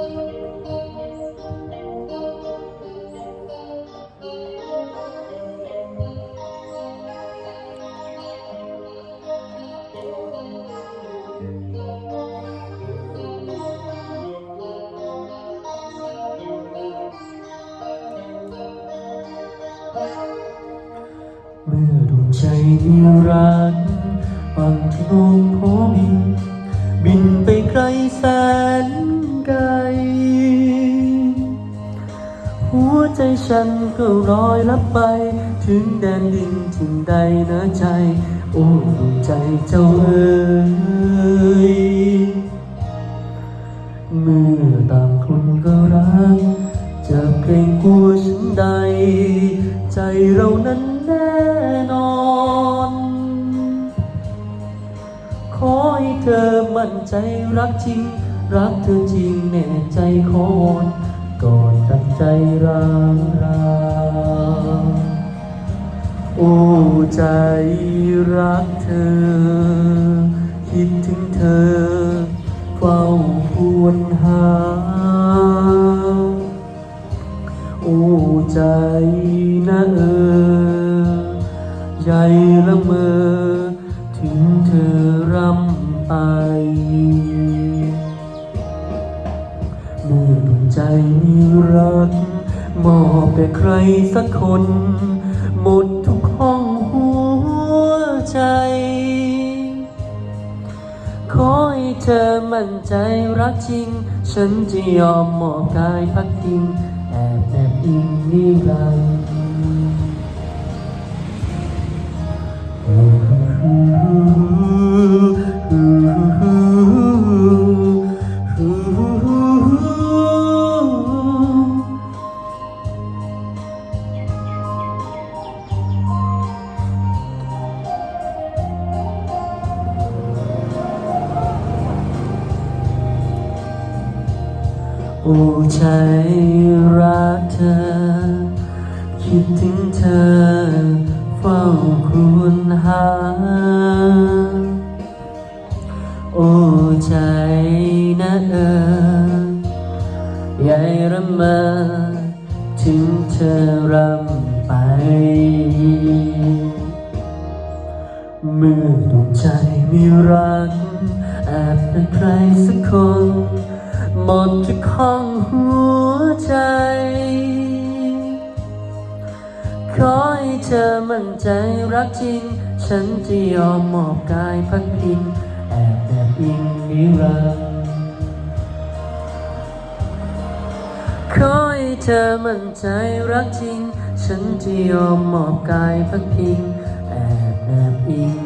เมื่อดวงใจที่รักฟังที่ลกโพบิน บินไปไกลแสน ใจฉันก็ลอยลับไป ถึงแดนดินที่ใดเนื้อใจ โอ้ดวงใจเจ้าเอ๋ยเมื่อต่างคนก็รัก จะเกรงกลัวฉันใด ใจเรานั้นแน่นอน ขอให้เธอมั่นใจรักจริง รักเธอจริงแน่ใจขอวอน ก่อนตัดใจร้างราโอ้ใจรักเธอ คิดถึงเธอ เฝ้าพวนหา โอ้ใจนะเออใหญ่ละเมอ ถึงเธอรำไป มื่อดวงใจมีรักมอบแต่ใครสักคน หมดทุกห้องหัวใจ ขอให้เธอมั่นใจรักจริง ฉันจะยอมมอบกายพักพิงแอบแนบอิงนิรันดร์ โอ้ใจรักเธอ คิดถึงเธอ เฝ้าครวญหา โอ้ใจนะเออใหญ่ระมอถึงเธอรำไปเมื่อดวงใจมีรักแอบเป็นใครสักคน หมดทุกห้องหัวใจ ขอให้เธอมั่นใจรักจริง ฉันจะยอมมอบกายพักพิง แอบแนบอิงนิรันดร์ขอให้เธอมั่นใจรักจริง ฉันจะยอมมอบกายพักพิง แอบแนบอิง